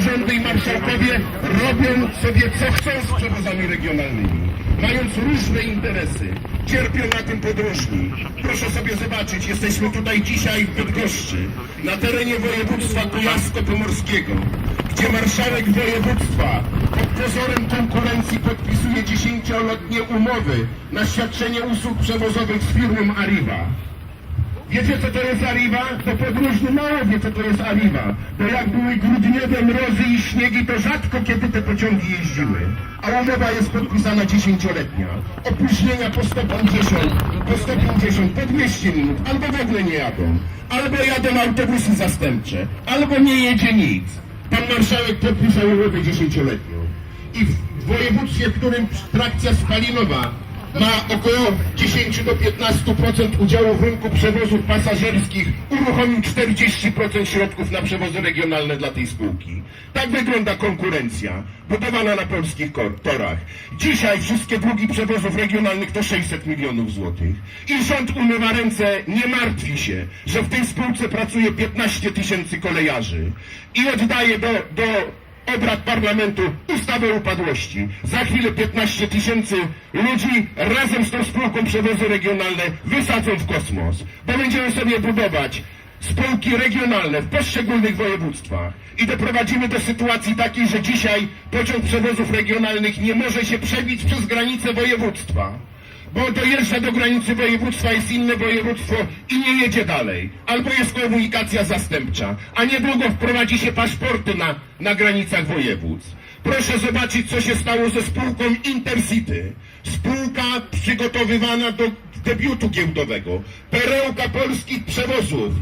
samorządy i marszałkowie robią sobie co chcą z przewozami regionalnymi, mając różne interesy. Cierpią na tym podróżni. Proszę sobie zobaczyć, jesteśmy tutaj dzisiaj w Bydgoszczy, na terenie województwa kujawsko-pomorskiego, gdzie marszałek województwa pod pozorem konkurencji podpisuje dziesięcioletnie umowy na świadczenie usług przewozowych z firmą Arriva. Wiecie co to jest Arriva? To podróżny mało wie co to jest Arriva. Bo jak były grudniowe mrozy i śniegi, to rzadko kiedy te pociągi jeździły. A umowa jest podpisana dziesięcioletnia. Opóźnienia po 150, po 150, po 200 minut, albo w ogóle nie jadą. Albo jadą autobusy zastępcze, albo nie jedzie nic. Pan marszałek podpisał umowę dziesięcioletnią. I w województwie, w którym trakcja spalinowa ma około 10 do 15% udziału w rynku przewozów pasażerskich, uruchomił 40% środków na przewozy regionalne dla tej spółki. Tak wygląda konkurencja, budowana na polskich torach. Dzisiaj wszystkie długi przewozów regionalnych to 600 milionów złotych. I rząd umywa ręce, nie martwi się, że w tej spółce pracuje 15 tysięcy kolejarzy i oddaje do, do obrad parlamentu ustawę upadłości. Za chwilę 15 tysięcy ludzi razem z tą spółką przewozy regionalne wysadzą w kosmos, bo będziemy sobie budować spółki regionalne w poszczególnych województwach i doprowadzimy do sytuacji takiej, że dzisiaj pociąg przewozów regionalnych nie może się przebić przez granicę województwa bo dojeżdża do granicy województwa, jest inne województwo i nie jedzie dalej. Albo jest komunikacja zastępcza, a niedługo wprowadzi się paszporty na, na granicach województw. Proszę zobaczyć, co się stało ze spółką Intercity. Spółka przygotowywana do debiutu giełdowego. Perełka polskich przewozów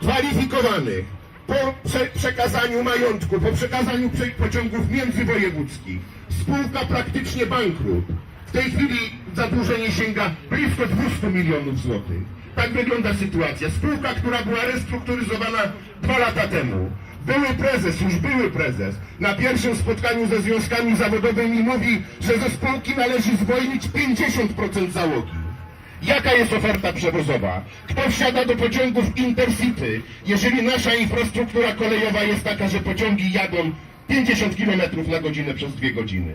kwalifikowanych po prze przekazaniu majątku, po przekazaniu prze pociągów międzywojewódzkich. Spółka praktycznie bankrut. W tej chwili zadłużenie sięga blisko 200 milionów złotych. Tak wygląda sytuacja. Spółka, która była restrukturyzowana dwa lata temu. Były prezes, już były prezes, na pierwszym spotkaniu ze związkami zawodowymi mówi, że ze spółki należy zwolnić 50% załogi. Jaka jest oferta przewozowa? Kto wsiada do pociągów Intercity, jeżeli nasza infrastruktura kolejowa jest taka, że pociągi jadą 50 km na godzinę przez dwie godziny?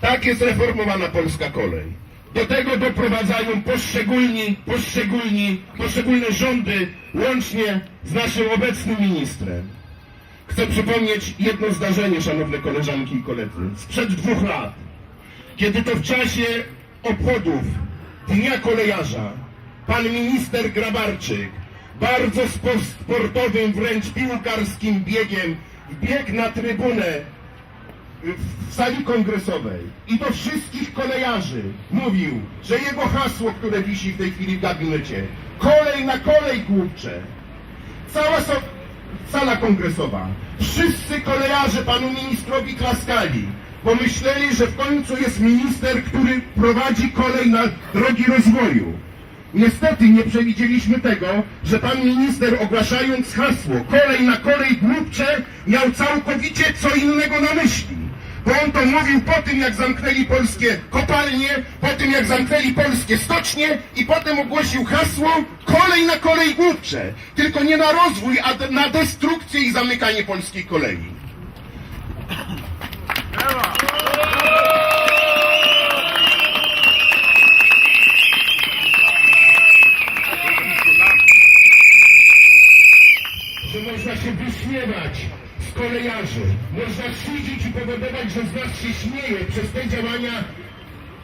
Tak jest reformowana polska kolej. Do tego doprowadzają poszczególni, poszczególni, poszczególne rządy, łącznie z naszym obecnym ministrem. Chcę przypomnieć jedno zdarzenie, szanowne koleżanki i koledzy, sprzed dwóch lat, kiedy to w czasie obchodów Dnia Kolejarza pan minister Grabarczyk bardzo spo- sportowym, wręcz piłkarskim biegiem wbiegł na trybunę w sali kongresowej i do wszystkich kolejarzy mówił, że jego hasło, które wisi w tej chwili w gabinecie, kolej na kolej głupcze, cała so, sala kongresowa, wszyscy kolejarze panu ministrowi klaskali, bo myśleli, że w końcu jest minister, który prowadzi kolej na drogi rozwoju. Niestety nie przewidzieliśmy tego, że pan minister ogłaszając hasło kolej na kolej głupcze miał całkowicie co innego na myśli. Bo on to mówił po tym, jak zamknęli polskie kopalnie, po tym, jak zamknęli polskie stocznie i potem ogłosił hasło kolej na kolej głupcze. Tylko nie na rozwój, a na destrukcję i zamykanie polskiej kolei. że można się wyśmiewać z kolejarzy, można szydzić i powodować, że z nas się śmieje przez te działania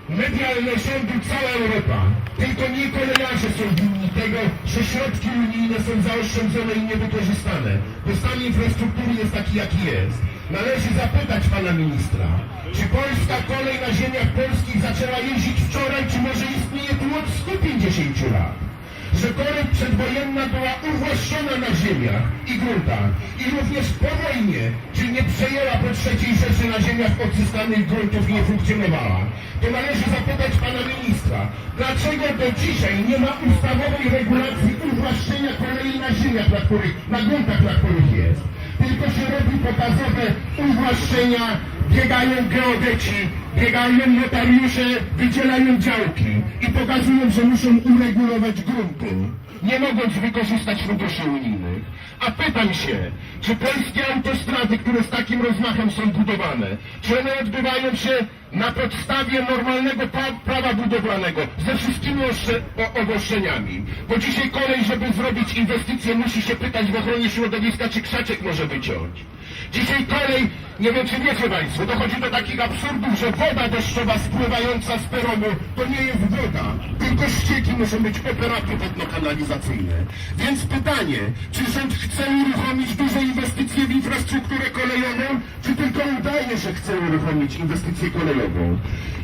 medialne rządu cała Europa. Tylko nie kolejarze są winni tego, że środki unijne są zaoszczędzone i niewykorzystane. Bo stan infrastruktury jest taki, jaki jest. Należy zapytać pana ministra, czy polska kolej na ziemiach polskich zaczęła jeździć wczoraj, czy może istnieje tu od 150 lat? Że kolej przedwojenna była uwłaszczona na ziemiach i gruntach i również po wojnie, czyli nie przejęła po trzeciej Rzeszy na ziemiach odzyskanych gruntów nie funkcjonowała. To należy zapytać pana ministra, dlaczego do dzisiaj nie ma ustawowej regulacji uwłaszczenia kolei na ziemiach, na których, na gruntach, na których jest. Tylko się robi pokazowe uwłaszczenia, biegają geodeci, biegają notariusze, wydzielają działki i pokazują, że muszą uregulować grunty, nie mogąc wykorzystać funduszy unijnych. A pytam się, czy polskie autostrady, które z takim rozmachem są budowane, czy one odbywają się na podstawie normalnego pra prawa budowlanego, ze wszystkimi obostrzeniami? Bo dzisiaj kolej, żeby zrobić inwestycje, musi się pytać w ochronie środowiska, czy krzaczek może wyciąć. Dzisiaj kolej, nie wiem czy wiecie Państwo, dochodzi do takich absurdów, że woda deszczowa spływająca z peronu to nie jest woda, tylko ścieki muszą być operaty wodno-kanalizacyjne. Więc pytanie, czy rząd chce uruchomić duże inwestycje w infrastrukturę kolejową, czy tylko udaje, że chce uruchomić inwestycję kolejową?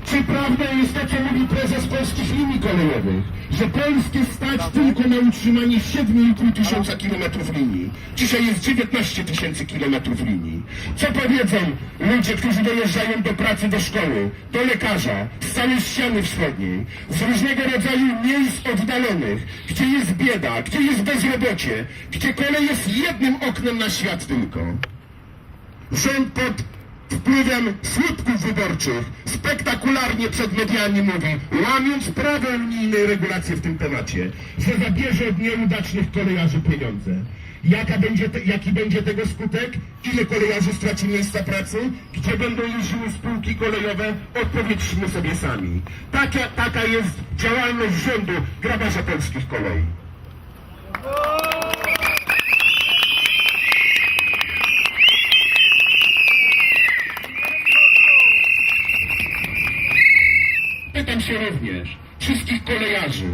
Czy prawdą jest to, co mówi prezes polskich linii kolejowych, że Polskie stać tylko na utrzymanie 7,5 tysiąca kilometrów linii? Dzisiaj jest 19 tysięcy kilometrów linii. Co powiedzą ludzie, którzy dojeżdżają do pracy, do szkoły, do lekarza, z całej ściany wschodniej, z różnego rodzaju miejsc oddalonych, gdzie jest bieda, gdzie jest bezrobocie, gdzie kolej jest jednym oknem na świat tylko? Rząd pod wpływem słupków wyborczych spektakularnie przed mediami mówi, łamiąc prawo unijne i regulacje w tym temacie, że zabierze od nieudacznych kolejarzy pieniądze. Jaka będzie te, jaki będzie tego skutek? Ile kolejarzy straci miejsca pracy? Gdzie będą jeździły spółki kolejowe? Odpowiedzmy sobie sami. Taka, taka jest działalność rządu grabarza polskich kolei. Pytam się również wszystkich kolejarzy,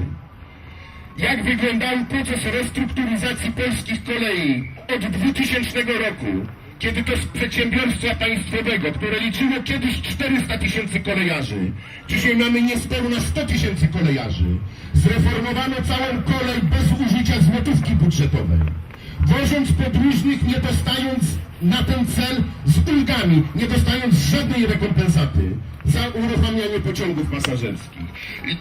jak wyglądał proces restrukturyzacji polskich kolei od 2000 roku, kiedy to z przedsiębiorstwa państwowego, które liczyło kiedyś 400 tysięcy kolejarzy, dzisiaj mamy niespełna 100 tysięcy kolejarzy. Zreformowano całą kolej bez użycia złotówki budżetowej. Wożąc podróżnych, nie dostając na ten cel z ulgami, nie dostając żadnej rekompensaty za uruchamianie pociągów pasażerskich.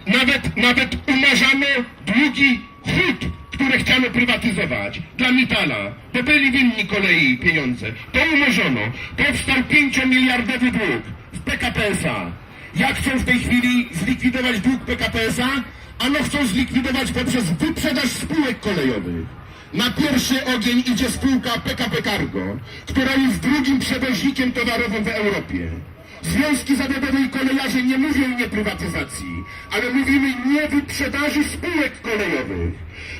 Nawet, nawet umarzano długi hut, które chciano prywatyzować dla Mitala. To byli winni kolei pieniądze. To umorzono. Powstał 5-miliardowy dług w PKP SA. Jak chcą w tej chwili zlikwidować dług PKP SA? Ano chcą zlikwidować poprzez wyprzedaż spółek kolejowych. Na pierwszy ogień idzie spółka PKP Cargo, która jest drugim przewoźnikiem towarowym w Europie. Związki zawodowe i kolejarze nie mówią nie prywatyzacji, ale mówimy nie wyprzedaży spółek kolejowych.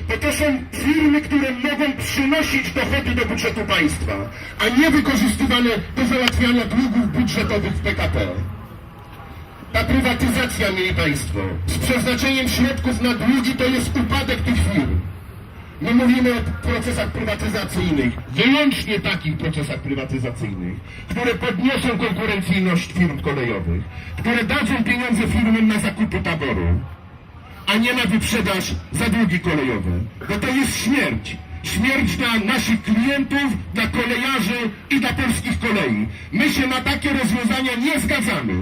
Bo to są firmy, które mogą przynosić dochody do budżetu państwa, a nie wykorzystywane do załatwiania długów budżetowych w PKP. Ta prywatyzacja, mieli Państwo, z przeznaczeniem środków na długi to jest upadek tych firm. My mówimy o procesach prywatyzacyjnych, wyłącznie takich procesach prywatyzacyjnych, które podniosą konkurencyjność firm kolejowych, które dadzą pieniądze firmom na zakupy taboru, a nie na wyprzedaż za długi kolejowe. Bo to jest śmierć. Śmierć dla naszych klientów, dla kolejarzy i dla polskich kolei. My się na takie rozwiązania nie zgadzamy.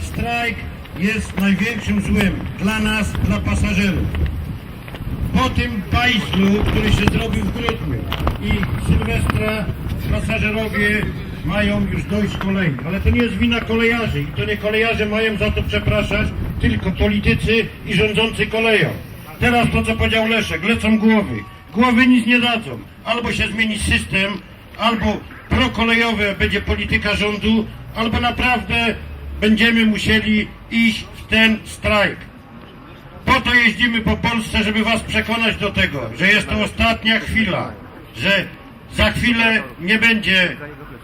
Strajk jest największym złem dla nas, dla pasażerów. Po tym bajzlu, który się zrobił w grudniu i Sylwestra pasażerowie mają już dość kolei. Ale to nie jest wina kolejarzy i to nie kolejarze mają za to przepraszać, tylko politycy i rządzący koleją. Teraz to, co powiedział Leszek, lecą głowy. Głowy nic nie dadzą. Albo się zmieni system, albo prokolejowe będzie polityka rządu, albo naprawdę będziemy musieli iść w ten strajk. Po to jeździmy po Polsce, żeby was przekonać do tego, że jest to ostatnia chwila, że za chwilę nie będzie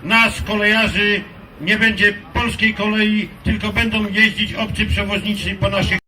nas, kolejarzy, nie będzie polskiej kolei, tylko będą jeździć obcy przewoźnicy po naszych